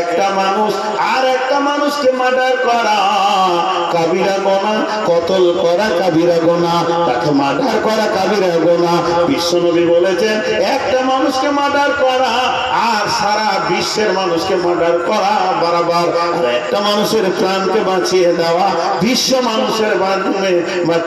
একটা মানুষ, আর একটা মানুষকে মার্ডার করা। কাবিরা গোনা, কতল করা কাবিরা গোনা, তাকে মার্ডার করা কাবিরা গোনা। বিশ্বনবী বলেছেন, একটা মানুষকে মার্ডার করা, আর সারা বিশ্বের মানুষকে মার্ডার করা বরাবর। একটা মানুষের প্রাণকে বাঁচিয়ে দেওয়া, বিশ্ব মানুষের মাধ্যমে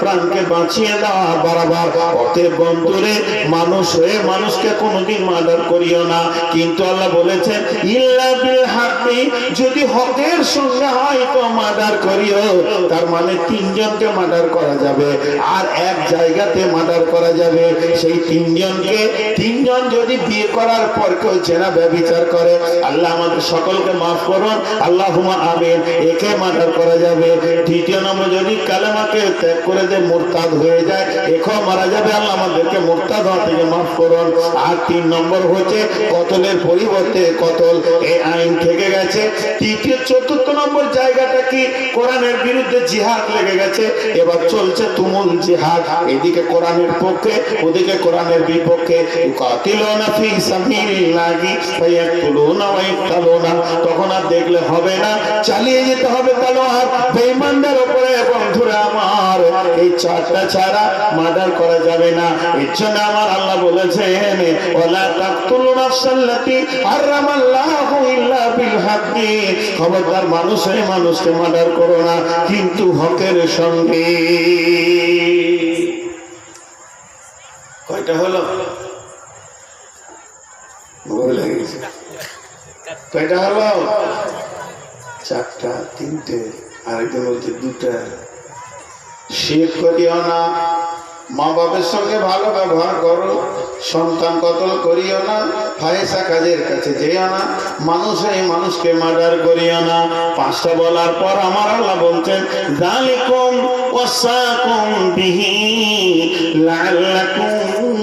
প্রাণকে বাঁচিয়ে দেওয়া বরাবর। অতএব বন্ধুরে, মানুষ হয়ে মানুষকে কোনোদিন মার্ডার করিও না। কিন্তু আল্লাহ বলেছেন, ইল্লা বিল হাqqি যদি হকের সঙ্গে হয় তো মার্ডার করিও। তার মানে তিনজনকে মার্ডার করা যাবে আর এক জায়গাতে মার্ডার করা যাবে। সেই তিনজনকে তিনজন যদি বিয়ে করার পর কেউ চেনা ব্যবচার করে, আল্লাহ আমাদের সকলকে মাফ করুন। আল্লাহ আমিন, একে মার্ডার করা যাবে। দ্বিতীয় নম্বর, যদি কালেমাকে ত্যাগ করে দিয়ে, মোরতাদ হয়ে যায়, একেও মারা যাবে। আল্লাহ আমাদেরকে মোরতাদ হওয়া থেকে মাফ করুন। আর তিন নম্বর হচ্ছে, কতলের পরিবর্তে কতল এই আইন থেকে গেছে। তৃতীয়, চতুর্থ নম্বর জায়গাটা কি? কোরআনের বিরুদ্ধে জিহাদ লেগে গেছে। এবার চলছে তুমুল জিহাদ। এদিকে কোরআনের পক্ষে, ওদিকে কোরআনের বিপক্ষে। তখন আর দেখলে হবে না। চালিয়ে যেতে হবে তলোয়ার। বেঈমানদের উপরে বন্ধুরা আমার, এই চারটা ছাড়া মার্ডার করা যাবে না। এর জন্য আমার আল্লাহ বলেছেন, ওয়ালা তাকতুলু নাফসাল্লাতি হারামাল্লাহু ইল্লা বিল হয়ে মানুষকে মার্ডার করো না, কিন্তু হকের সঙ্গে। কয়টা হলো? কয়টা হলো? চারটা, তিনটে, আরেকজন বলছে দুটা। শেখ করিও না। মা বাবের সঙ্গে ভালো ব্যবহার করো, সন্তান কতল করিও না, ফায়েসা কাজের কাছে যেও না, মানুষ এই মানুষকে মার্ডার করিও না। পাঁচটা বলার পর আমার আল্লাহ বলছেন জালিকুম ওয়াসাকুম বিহি লাআল্লাকুম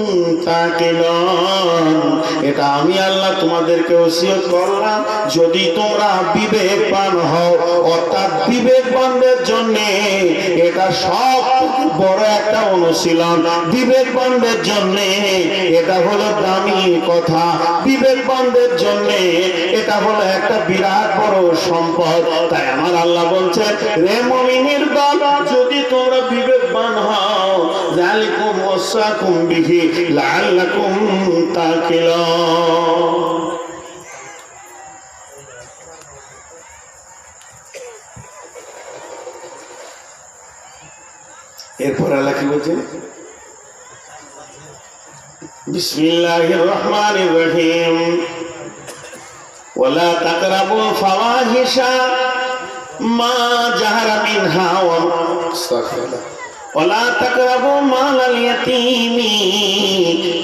তাকিলুন এটা আমি আল্লাহ তোমাদেরকে ওসিয়ত করলাম যদি তোমরা বিবেকবান হও, অর্থাৎ বিবেকবানদের জন্য এটা সব বড় একটা অনুশীলন। বিবেকবানদের জন্য এটা হলো দামি কথা। বিবেকবানদের জন্য এটা হলো একটা বিরাট বড় সম্পদ। তাই আমার আল্লাহ বলছেন, রে মমিনের দল যদি তোমরা বিবেকবান হও জালিকুম ওয়াসাকুম বিহি লাআল্লাকুম তাকিলুন এরপর আল্লাহ কি বলছেন? বিসমিল্লাহির রহমানির রহিম। ওয়ালা তাকরাবুল ফাওয়াহিশা মা জাহারা মিনহা ওয়া আস্তাগফিরুল্লাহ। ولا تقربوا مال اليتيم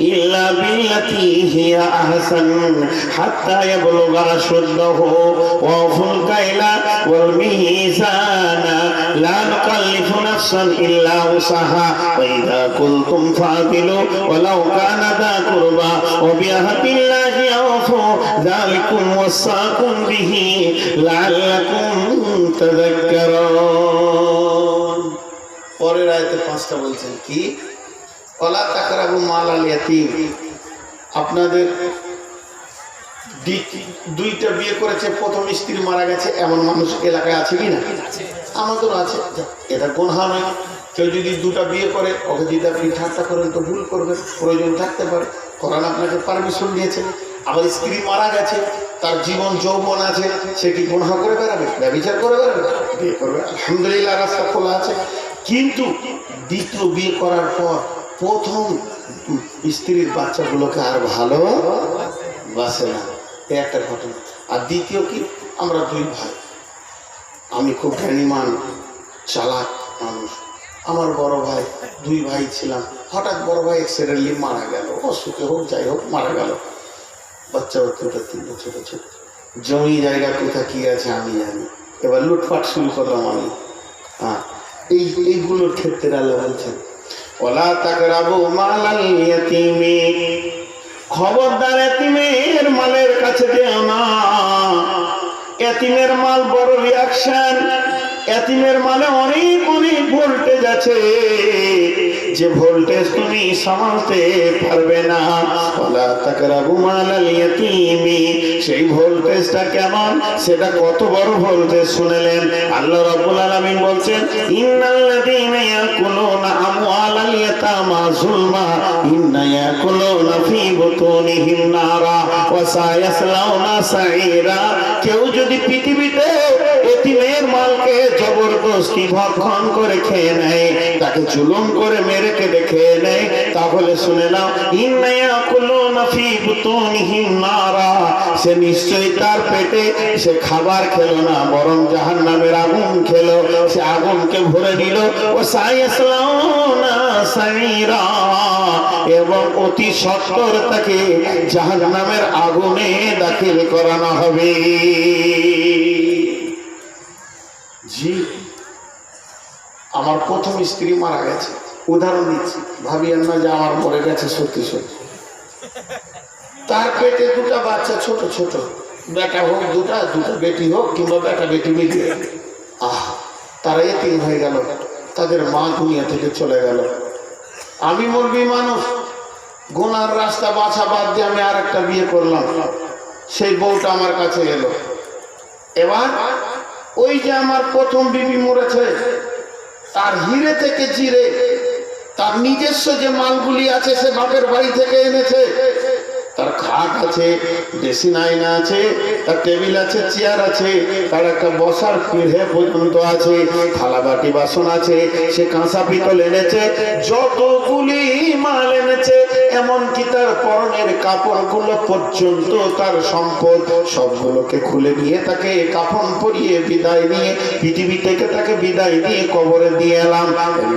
إلا بالتي هي أحسن حتى يبلغ أشده وأوفوا الكيل والميزان. لا نكلف نفسا إلا وسعها. وإذا كنتم فاعدلوا ولو كان ذا قربى وبعهد الله أوفوا ذلكم وصاكم به لعلكم تذكرون. পরের আয়তে পাঁচটা বলছেন, কি? কলা তাকারাবু মাল আল ইয়াতিম। আপনাদের দুইটা বিয়ে করেছে, প্রথম স্ত্রী মারা গেছে, এমন মানুষ এলাকায় আছে কি না আমাদেরও আছে এটা কোন নয়। কেউ যদি দুটা বিয়ে করে, ওকে যদি আপনি ঠাট্টা করেন, তো ভুল করবেন, প্রয়োজন থাকতে পারে। কোরআন আপনাকে পারমিশন দিয়েছে। আবার স্ত্রী মারা গেছে, তার জীবন যৌবন আছে, সে কি গুণহা করে বেড়াবে? ব্যবচার করে বেড়াবে? বিয়ে করবে। আলহামদুলিল্লাহ, রাস্তা খোলা আছে। কিন্তু দ্বিতীয় বিয়ে করার পর প্রথম স্ত্রীর বাচ্চাগুলোকে আর ভালো বাসে না। একটা ঘটনা। আর দ্বিতীয় কি? আমরা দুই ভাই। আমি খুব জ্ঞানীমান, চালাক মানুষ। আমার বড় ভাই, দুই ভাই ছিলাম। হঠাৎ বড় ভাই অ্যাক্সিডেন্টলি মারা গেল। অসুখে হোক, যাই হোক, মারা গেল। বাচ্চা বাচ্চাটা তিন বছর ছোট জমি জায়গা কোথায়, কী আছে আমি জানি এবার লুটপাট শুরু করলাম আমি। হ্যাঁ। এই, এইগুলোর ক্ষেত্রে আল্লাহ বলছেন, ওলা তাকরাবু মালাল ইয়াতিমি খবরদার এতিমের মালের কাছে আনা না। এতিমের মাল বড় রিয়াকশন এতিমের মানে অনেক অনেক ভোল্টেজ আছে। যে ভোল্টেজ তুমি সামালতে পারবে না। ওলা সেই ভোল্টেজটা কেমন? সেটা কত বড় ভোল্টেজ শুনলেন? আল্লাহ রাব্বুল আলামিন বলছেন ইয়াকুলুনা আমওয়ালাল ইন্না ইয়াকুলুনা ফী বুতুনিহিম নারা। ওয়া সায়াসলাউনা কেউ যদি পৃথিবীতে এতিমের মালকে জবরদস্তি ভক্ষণ করে খেয়ে নেয়, তাকে জুলুম করে মেরে কেটে খেয়ে নেয়। তাহলে শুনে নারা। সে নিশ্চয়ই তার পেটে সে খাবার খেলো না, বরং জাহান নামের আগুন খেলো। সে আগুনকে ভরে দিল ও সাইরা। এবং অতি সত্তর তাকে জাহান নামের আগুনে দাখিল করানো হবে জি আমার প্রথম স্ত্রী মারা গেছে। উদাহরণ দিচ্ছি। ভাবিয়েন না যে আমার মরে গেছে সত্যি সত্যি। তার পেটে দুটা বাচ্চা, ছোট ছোট। বেটা হোক দুটা, দুটো বেটি হোক কিংবা বেটা বেটি মিলিয়ে আহ, তারা এতিম হয়ে গেল। তাদের মা দুনিয়া থেকে চলে গেল। আমি মরবি মানুষ। গোনার রাস্তা বাছা বাদ দিয়ে আমি আর একটা বিয়ে করলাম। সেই বউটা আমার কাছে এলো। এবার ওই যে আমার প্রথম বিবি মরেছে তার হিরে থেকে জিরে, তার নিজস্ব যে মালগুলি আছে সে বাপের বাড়ি থেকে এনেছে। তার খাট আছে ড্রেসিং আয়না আছে, তার টেবিল আছে, চেয়ার আছে, তার একটা বসার পিঢ়ে পর্যন্ত আছে, থালা বাটি বাসন আছে, সে কাঁসা পিতল এনেছে, যতগুলি মাল এনেছে এমনকি তার পরনের কাপড়গুলো পর্যন্ত তার সম্পদ। সবগুলোকে খুলে নিয়ে তাকে কাফন পরিয়ে বিদায় নিয়ে পৃথিবী থেকে তাকে বিদায় দিয়ে কবরে দিয়ে এলাম।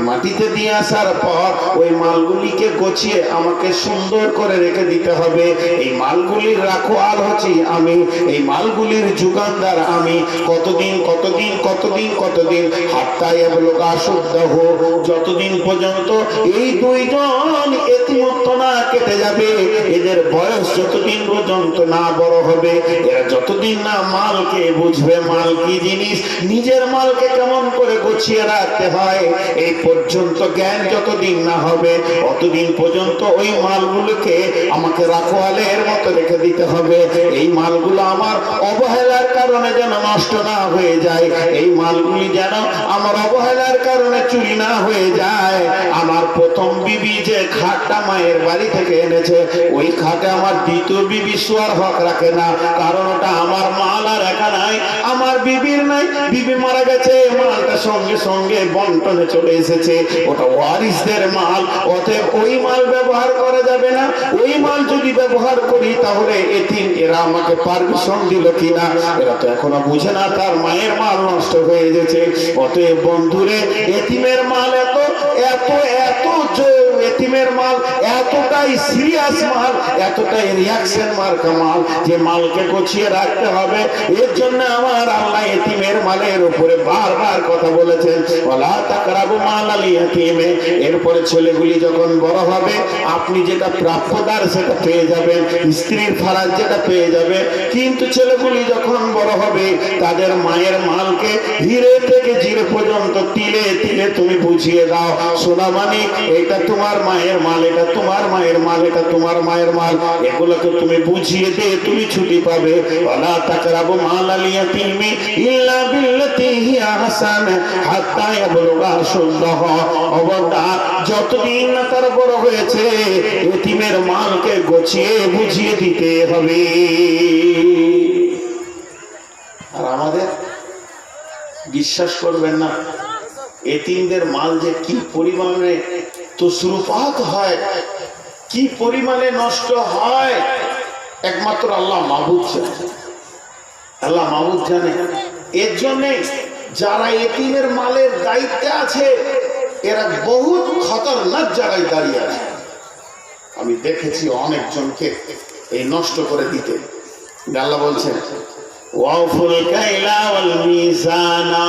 মাটিতে দিয়ে আসার পর ওই মালগুলিকে গছিয়ে আমাকে সুন্দর করে রেখে দিতে হবে। এই মালগুলির রাখোয়াল হচ্ছি আমি। এই মালগুলির যুগানদার আমি। কতদিন কতদিন কতদিন কতদিন? হাত্তায় লোক আসুদ্ধ হোক যতদিন পর্যন্ত এই দুইজন এতিমত্ব না কেটে যাবে। এদের বয়স যতদিন পর্যন্ত না বড় হবে, এরা যতদিন না মালকে বুঝবে, মাল কি জিনিস, নিজের মালকে কেমন করে গুছিয়ে রাখতে হয়, এই পর্যন্ত জ্ঞান যতদিন না হবে, অতদিন পর্যন্ত ওই মালগুলোকে আমাকে রাখোয়ালের মতো রেখে দিতে হবে। এই মালগুলো আমার অবহেলার কারণে যেন নষ্ট না হয়ে যায়, এই মালগুলি যেন আমার অবহেলার কারণে চুরি না হয়ে যায়। আমার প্রথম বিবি যে খাটটা মায়ের বাড়ি থেকে এনেছে। ওই খাটে আমার দ্বিতীয় বিবি শোয়ার হক রাখে না। কারণ ওটা আমার মাল আর একা নাই। আমার বিবির নাই। বিবি মারা গেছে। মালটা সঙ্গে সঙ্গে বন্টনে চলে এসেছে। ওটা ওয়ারিসদের মাল। অতএব ওই মাল ব্যবহার করা যাবে না। ওই মাল যদি ব্যবহার করি, তাহলে এতিম এরা আমাকে পারমিশন দিল কিনা? এরা তো এখনও বুঝে না। তার মায়ের মাল নষ্ট হয়ে গেছে। অতএব বন্ধুরে, এতিমের মাল এত এত এত জো- এতিমের মাল, এতটাই সিরিয়াস মাল, এতটাই রিয়াকশন মার্কা মাল যে মালকে গুছিয়ে রাখতে হবে। এর জন্য আমার আল্লাহ এতিমের মালের উপরে বারবার কথা বলেছেন ওলা তাকরাবু মাল আল ইয়াতিমে। এরপরে ছেলেগুলি যখন বড় হবে, আপনি যেটা প্রাপ্যদার সেটা পেয়ে যাবেন, স্ত্রীর ফারাজ যেটা পেয়ে যাবে। কিন্তু ছেলেগুলি যখন বড় হবে, তাদের মায়ের মালকে ধীরে থেকে জিরে পর্যন্ত তিলে তিলে তুমি বুঝিয়ে দাও। সোনা মানিক এটা তোমার মায়ের মাল, এটা তোমার মায়ের মাল, এটা তোমার মায়ের মাল। এগুলোকে তুমি বুঝিয়ে দে তুমি ছুটি পাবে। মাল আল ইয়াতিমি ইল্লা হাসান। হাত্তা যতদিন না তার বড় হয়েছে মালকে বুঝিয়ে দিতে হবে। আর আমাদের বিশ্বাস করবেন না, এতিমদের মাল যে কি পরিমাণে তসরুপাত হয়। কি পরিমাণে নষ্ট হয়? একমাত্র আল্লাহ মাহবুদ জানে। আল্লাহ মাহবুদ জানে। এর জন্যে যারা এতিমের মালের দায়িত্বে আছে, এরা বহুত খতরনাক জায়গায় দাঁড়িয়ে আছে। আমি দেখেছি অনেকজনকে এই নষ্ট করে দিতে। আল্লাহ বলছেন ওয়াফুল কাইলা ওয়াল মিজানা।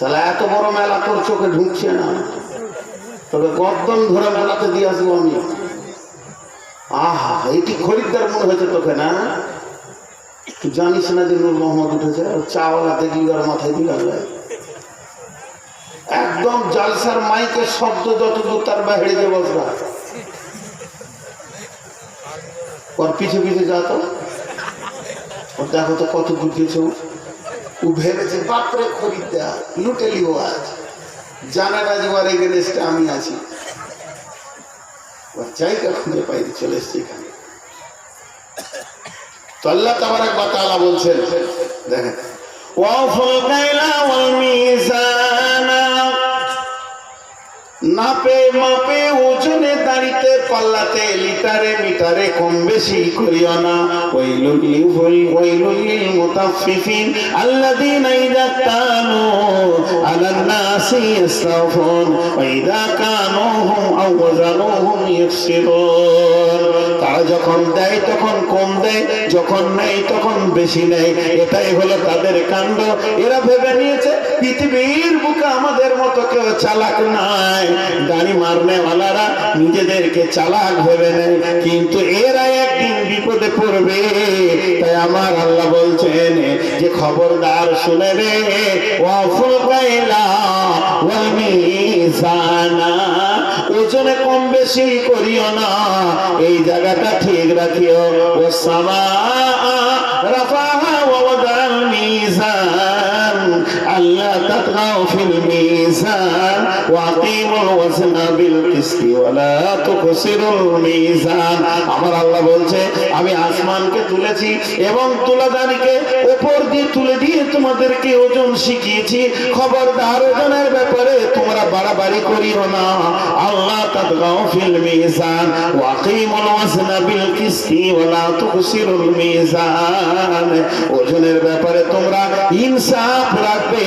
সালা এত বড় মেলা তোর চোখে ঢুকছে না। তবে গর্দন ধরে মেলাতে দিয়ে আসব আমি। আহা এটি খরিদ্দার মনে হয়েছে তোকে, না? তুই জানিস না যে নূর মোহাম্মদ উঠেছে? চাওয়ালা দেখলি ওর মাথায় দিলাম একদম জালসার মাইকের শব্দ যতদূর তার বাইরে যে বসবা। ওর পিছে পিছে যা তো। ওর দেখো তো কত বুঝিয়েছে ও। ও ভেবেছে, বাপরে খরিদ্দার, লুটেলিও এগেনস্টে আমি আছি। ওর জায়গা খুঁজে পাইতে চলে এসছে এখানে। তো আল্লাহ তাবারাক ওয়া তাআলা বলছেন, দেখেন পাল্লাতে লিটারে মিটারে কম বেশি করিও না। ওয়াইলুল লিল ওয়াইলুল লিল মুতাফফিফিন আল্লাযীনা ইযা কানু আলান নাসি ইসরাফুন ওয়া ইযা কানুহুম আও ওয়াজানুহুম ইখসিরুন। তারা যখন দেয় তখন কম দেয়, যখন নেয় তখন বেশি নেয়। এটাই হলো তাদের কাণ্ড। এরা ভেবে নিয়েছে, পৃথিবীর বুকে আমাদের মতো কেউ চালাক নাই। গাড়ি মারনে ওয়ালারা নিজেদেরকে চালাক ভেবে নেয় কিন্তু এরা একদিন বিপদে পড়বে। তাই আমার আল্লাহ বলছেন, যে খবরদার শুনে রে ওয়াফুল গাইলা ওয়াল ওজনে কম বেশি করিও না, এই জায়গাটা ঠিক রাখিও। ও সামা রাফাহা ওয়া মিজান আল্লাহ তাতগাও ফিল মিজান। বিল আমার আল্লাহ বলছে, আমি আসমানকে তুলেছি এবং তুলাদানিকে উপর দিয়ে তুলে দিয়ে তোমাদেরকে ওজন শিখিয়েছি। খবরদার ওজনের ব্যাপারে তোমরা বাড়াবাড়ি করিও না। আল্লাহ বিল ওজনের ব্যাপারে তোমরা ইনসাফ রাখবে।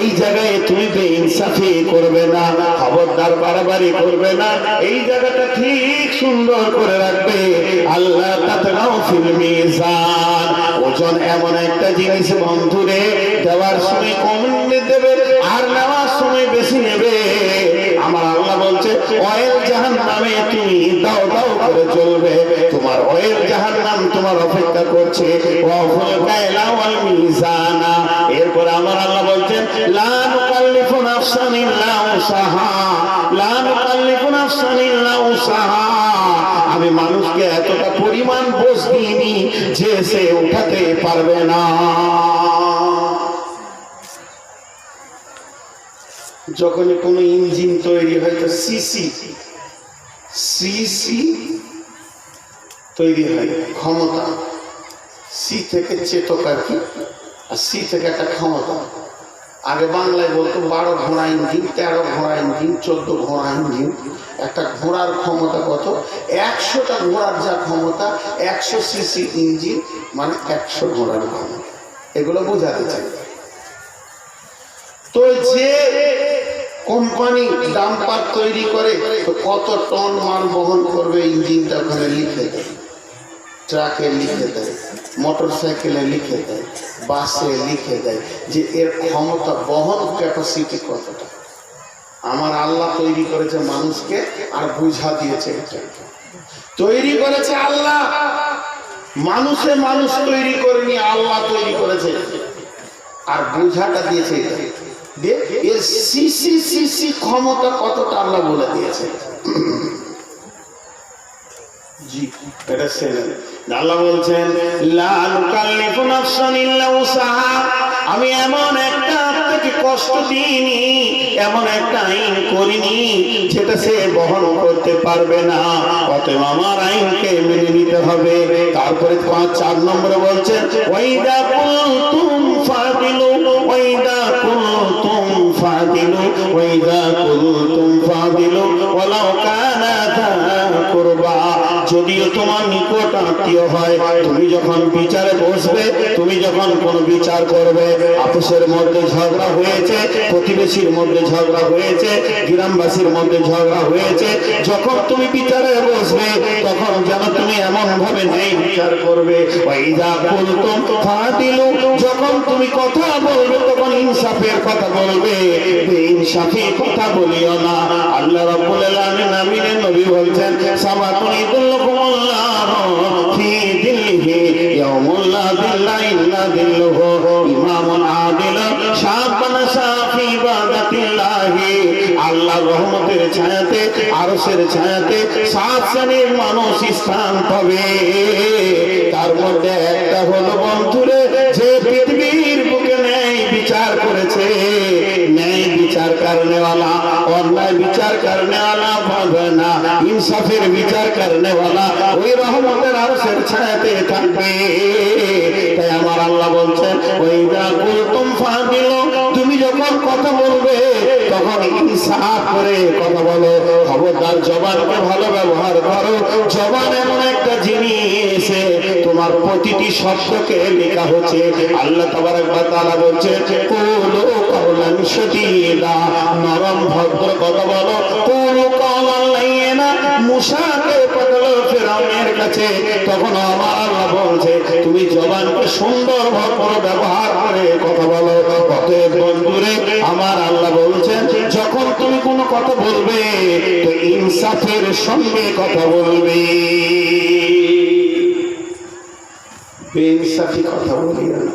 এই জায়গায় তুমি বেইনসাফি করবে না। খবরদার বাড়াবাড়ি করবে না। এই জায়গাটা ঠিক সুন্দর করে রাখবে। আল্লাহ তাতগাও ফিল মিজান। ওজন এমন একটা জিনিস বন্ধুরে, দেওয়ার সময় কম দেবে, আর নেওয়ার সময় বেশি নেবে। আমার আল্লাহ বলছে, অয়েল জাহান নামে তুমি দাও দাও করে চলবে। তোমার অয়েল জাহান নাম তোমার অপেক্ষা করছে। ওয়াফুল কায়লা ওয়াল মিজানা। এরপর আমার আল্লাহ বলছেন, লা নুকাল্লিফু নাফসান ইল্লা আমি মানুষকে এতটা পরিমাণ বোঝ দিইনি যে সে উঠাতে পারবে না। যখনই কোনো ইঞ্জিন তৈরি হয় তো সিসি সিসি তৈরি হয় ক্ষমতা। সি থেকে চেতক আর কি, আর সি থেকে একটা ক্ষমতা। আগে বাংলায় বলতো বারো ঘোড়া ইঞ্জিন, তেরো ঘোড়া ইঞ্জিন, চোদ্দ ঘোড়া ইঞ্জিন। একটা ঘোড়ার ক্ষমতা কত? একশোটা ঘোড়ার যা ক্ষমতা, একশো সিসি ইঞ্জিন মানে একশো ঘোড়ার ক্ষমতা। এগুলো বোঝাতে চাই। তো যে কোম্পানি ডাম্পার তৈরি করে কত টন মাল বহন করবে ইঞ্জিনটা ওখানে লিখে? দেয় ট্রাকে লিখে দেয় মোটর সাইকেলে লিখে দেয়, বাসে লিখে দেয় যে এর ক্ষমতা বহন ক্যাপাসিটি কতটা। আমার আল্লাহ তৈরি করেছে মানুষকে আর বুঝা দিয়েছে তৈরি করেছে আল্লাহ। মানুষে মানুষ তৈরি করেনি আল্লাহ তৈরি করেছে। আর বোঝাটা দিয়েছে এর সিসি সিসি ক্ষমতা কতটা আল্লাহ বলে দিয়েছে। আমি এমন একটা আপনাকে কষ্ট দিইনি, এমন একটা আইন করিনি, যেটা সে বহন করতে পারবে না। অতএব আমার আইনকে মেনে নিতে হবে। তারপরে পাঁচ, চার নম্বরে বলছেন ওয়াইদা কুলতুম ফাদিলু, ওয়াইদা কুলতুম ফাদিলু, ওয়াইদা যদিও তোমার নিকট আত্মীয় হয়, তুমি যখন বিচারে বসবে, তুমি যখন কোনো বিচার করবে, আপোষের মধ্যে ঝগড়া হয়েছে, প্রতিবেশীর মধ্যে ঝগড়া হয়েছে, গ্রামবাসীর মধ্যে ঝগড়া হয়েছে, যখন তুমি বিচারে বসবে, তখন যেন তুমি এমন ভাবে নেই বিচার করবে। যখন তুমি কথা বলবে, তখন ইনসাফের কথা বলবে। ইনসাফি কথা বলিও না। আল্লাহ রাব্বুল আলামিন আমিনের নবী বলছেন সাবাতুন রহমতের ছায়াতে সাত শ্রেণির মানুষ স্থান পাবে। তার মধ্যে একটা হলো বন্ধুরে, যে পৃথিবীর বুকে ন্যায় বিচার করেছে। ন্যায় বিচার করনেওয়ালা অন্যায় বিচার করনেওয়ালা পাবে না, ইনসাফের বিচার করনেওয়ালা ওই রহমতের আরশের ছায়াতে থাকবে। তাই আমার আল্লাহ বলছেন ওই যা কুলতুম ফাদিল তুমি যখন কথা বলবে, তখন ইনসাফ করে কথা বলো। খবরদার জবানকে ভালো ব্যবহার করো। জবান এমন একটা জিনিস, তোমার প্রতিটি শব্দকে লেখা হচ্ছে। আল্লাহ তাবারক ওয়া তাআলা বলছে কুলু কাওলান শাদীদা নরম ভদ্র কথা বলো। কুলু কাওলান না। মুসাকে পাঠালো ফেরাউনের কাছে। তখন আমার বলছে, তুমি জবানকে সুন্দর ভদ্র ব্যবহার করে কথা বলো। অতএব বন্ধুরে, আমার আল্লাহ বলছেন, যখন তুমি কোনো কথা বলবে, তো ইনসাফের সঙ্গে কথা বলবে। বেইনসাফি কথা বলিও না।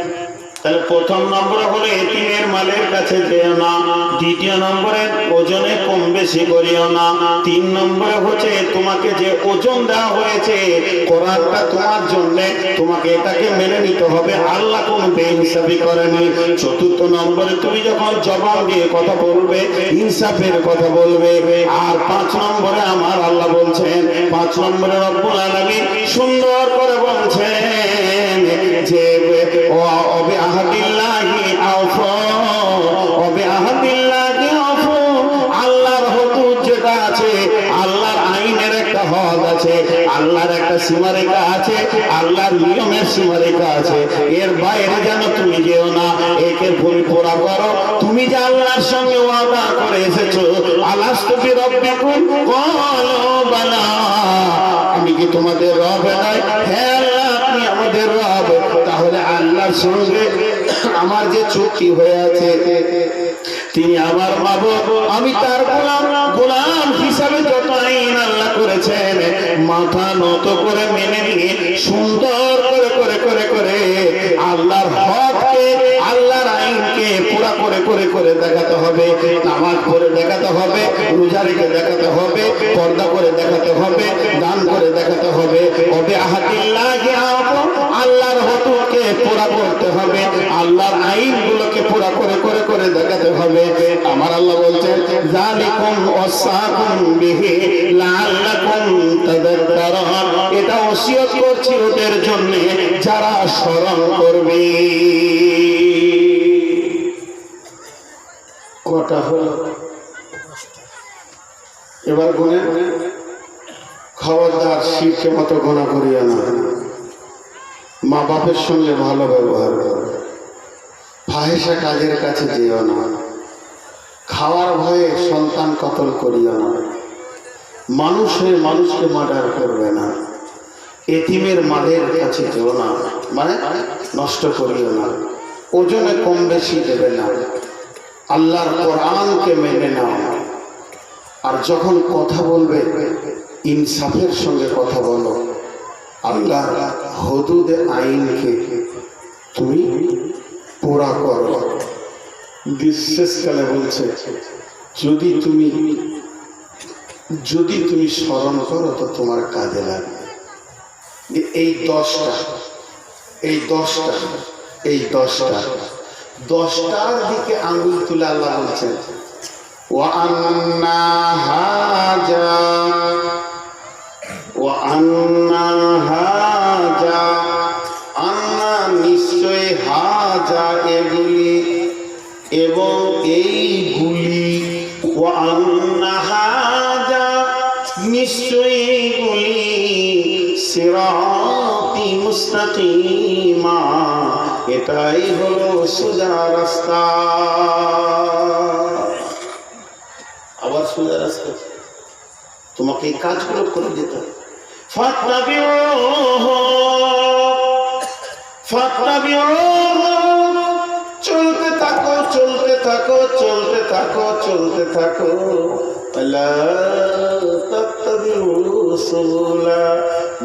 তাহলে প্রথম নম্বর হলো এতিমের মালের কাছে যেও না। দ্বিতীয় নম্বরে ওজনে কম বেশি করিও না। তিন নম্বরে হচ্ছে তোমাকে যে ওজন দেওয়া হয়েছে কোরআনটা তোমার জন্য তোমাকে এটাকে মেনে নিতে হবে। আল্লাহ কোন বেইনসাফি করেনি। চতুর্থ নম্বরে তুমি যখন জবাব দিয়ে কথা বলবে, ইনসাফের কথা বলবে, আর পাঁচ নম্বরে আমার আল্লাহ বলছেন, পাঁচ নম্বরে রব্বুল আলামিন সুন্দর করে বলছেন যে অবে আইনের একটা হদ আছে, আল্লাহর একটা সীমারেখা আছে, আল্লাহর নিয়মের সীমারেখা আছে। এর বাইরে যেন তুমি যেও না, একে তুমি পুরা করো। তুমি যে আল্লাহর সঙ্গে ওয়াদা করে এসেছ আল্লাহ তুমি রব্বাকুম ক্বালু বালা। আমি কি তোমাদের রব নাই হ্যাঁ আপনি আমাদের রব। তাহলে আল্লাহর সঙ্গে আমার যে চুক্তি হয়ে আছে, তিনি আমার বাবু আমি তার গোলাম গোলাম হিসাবে যত আইন আল্লাহ করেছেন, মাথা নত করে মেনে নিয়ে, সুন্দর করে করে করে করে আল্লাহর হককে, আল্লাহর পুরা করে করে করে দেখাতে হবে, নামাজ করে দেখাতে হবে রোজা রেখে দেখাতে হবে, পর্দা করে দেখাতে হবে, দান করে দেখাতে হবে। আহাদিল্লাহি আল্লাহর হকুমকে পুরা করতে হবে, আল্লাহর আইনগুলোকে পুরা করে করে করে দেখাতে হবে। আমার আল্লাহ বলছেন জালিকুম ওয়াসাকুম বিহি লাআল্লাকুম তাদাক্কারুন। এটা ওসিয়ত করছি ওদের জন্য, যারা স্মরণ করবে। কটা হলো। এবার গুনে খবরদার শিরকে মতো গোনা করিয়া না মা বাপের সঙ্গে ভালো ব্যবহার করো। ফাহেসা কাজের কাছে যেও না। খাওয়ার ভয়ে সন্তান কতল করিও না। মানুষ হয়ে মানুষকে মার্ডার করবে না। এতিমের মালের কাছে যেও না। মানে নষ্ট করিও না। ওজনে কম বেশি দেবে না। আল্লাহর কোরআনকে মেনে নাও। আর যখন কথা বলবে, ইনসাফের সঙ্গে কথা বলো। আল্লাহ হদুদে আইনকে তুমি পোড়া করো। বিশেষকালে বলছে, যদি তুমি যদি তুমি স্মরণ করো, তো তোমার কাজে লাগবে। এই দশটা এই দশটা এই দশটা দশটার দিকে আঙুল তুলে আল্লাহ বলছেন وأنا هذا وأنا هذا أنا নিশ্চয় হাজা এগুলি এবং এইগুলি ও আন্না হাজা নিশ্চয় এইগুলি সিরাতি মুস্তাকিমা। এটাই হলো সোজা রাস্তা। আবার সোজা রাস্তা। তোমাকে এই কাজগুলো করে ফাত্তাবিউহু চলতে থাকো চলতে থাকো চলতে থাকো চলতে থাকো। তাত্তাবিউ সুবুলা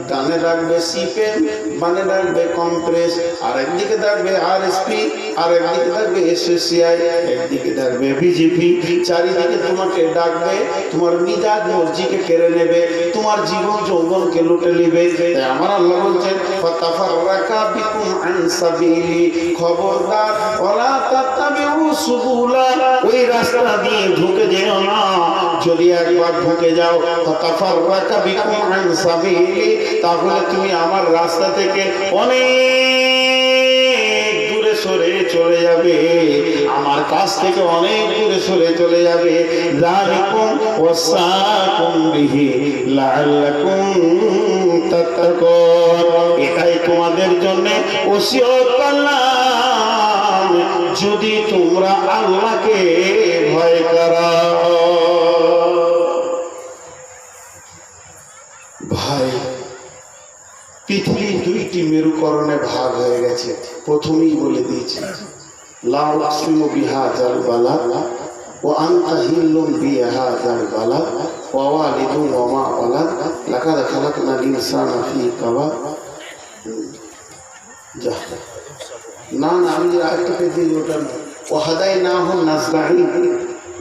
ডানে রাখবে সিপেন বামে রাখবে কম্প্রেস আর একদিকে থাকবে আরএসপি আর একদিকে থাকবে এসএসসিআই একদিকে থাকবে বিজেপি চারিদিকে তোমাকে ডাকবে, তোমার মিজাজ মসজিদকে কেড়ে নেবে, তোমার জীবন যৌবনকে লুটে নেবে। তাই আমার আল্লাহ বলছেন, ফাতাফাররাকা বিকুম আন সাবিলি। খবরদার ওয়ালা তাত্তাবিউ সুবুলা। ওই রাস্তা দিয়ে ঢুকে যেও না। যদি একবার ঢুকে যাও তাহলে তুমি আমার রাস্তা থেকে অনেক দূরে সরে চলে যাবে। আমার কাছ থেকে অনেক দূরে সরে চলে যাবে। এটাই তোমাদের জন্য যদি তোমরা আল্লাহকে ভয় করো। ভাই পৃথিবী দুইটি মেরুকরণে ভাগ হয়ে গেছে। প্রথমেই বলে দিয়েছি লাল আসিম বিহা জাল বালা ও আন্তা হিল্লুম বিহা জাল বালা ওয়া লিদু ওমা ওয়ালা লাকাদ খালাকনা ইনসানা ফি কাবা যা। না না, আমি আরেকটা পেয়েছি ওটা। ওয়াহাদাই না হন নাজরাইন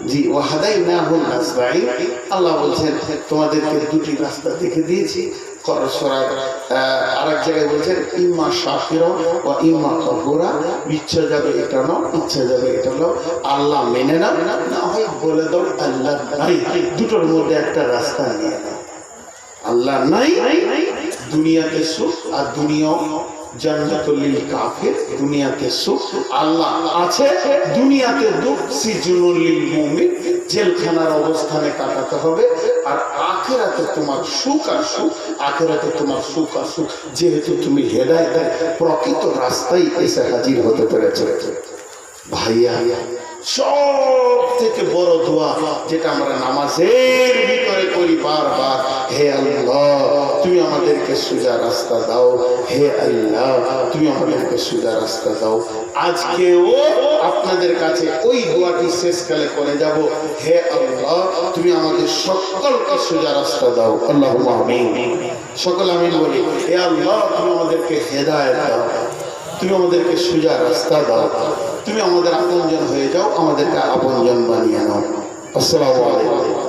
জি ওয়াহাদাই না হন নাজরাইন আল্লাহ বলছেন, তোমাদেরকে দুটি রাস্তা দেখে দিয়েছি। করসরায় আরেক জায়গায় বলছেন, ইম্মা শাকিরা ও ইম্মা কাফুরা ইচ্ছা যাবে এটা নাও, ইচ্ছা যাবে এটা নাও। আল্লাহ মেনে নাও, না হয় বলে দাও, আল্লাহ নাই। দুটোর মধ্যে একটা রাস্তা নিয়ে নাও। আল্লাহ নাই, দুনিয়াতে সুখ আর দুনিয়াও জান্নাতুল কাফির, দুনিয়াতে সুখ, আল্লাহ আছে, দুনিয়াতে দুঃখ সিজনুল মুমিন, জেলখানার অবস্থানে কাটাতে হবে, আর আখেরাতে তোমার সুখ আর সুখ, আখেরাতে তোমার সুখ আর সুখ, যেহেতু তুমি হেদায়তের প্রকৃত রাস্তায় এসে হাজির হতে পেরেছ। ভাইয়া সব থেকে বড় দোয়া যেটা আমরা নামাজের ভিতরে করি বারবার, হে আল্লাহ, তুমি আমাদেরকে সোজা রাস্তা দাও, হে আল্লাহ, তুমি আমাদেরকে সোজা রাস্তা দাও। আজকেও আপনাদের কাছে ওই দোয়াটি শেষকালে করে যাব, হে আল্লাহ, তুমি আমাদের সকলকে সোজা রাস্তা দাও। আল্লাহ সকল আমিন বলি, হে আল্লাহ, তুমি আমাদেরকে হেদায়েত দাও, তুমি আমাদেরকে সোজা রাস্তা দাও। তুমি আমাদের আপনজন হয়ে যাও আমাদেরকে আপনজন বানিয়ে নাও। আসসালামু আলাইকুম।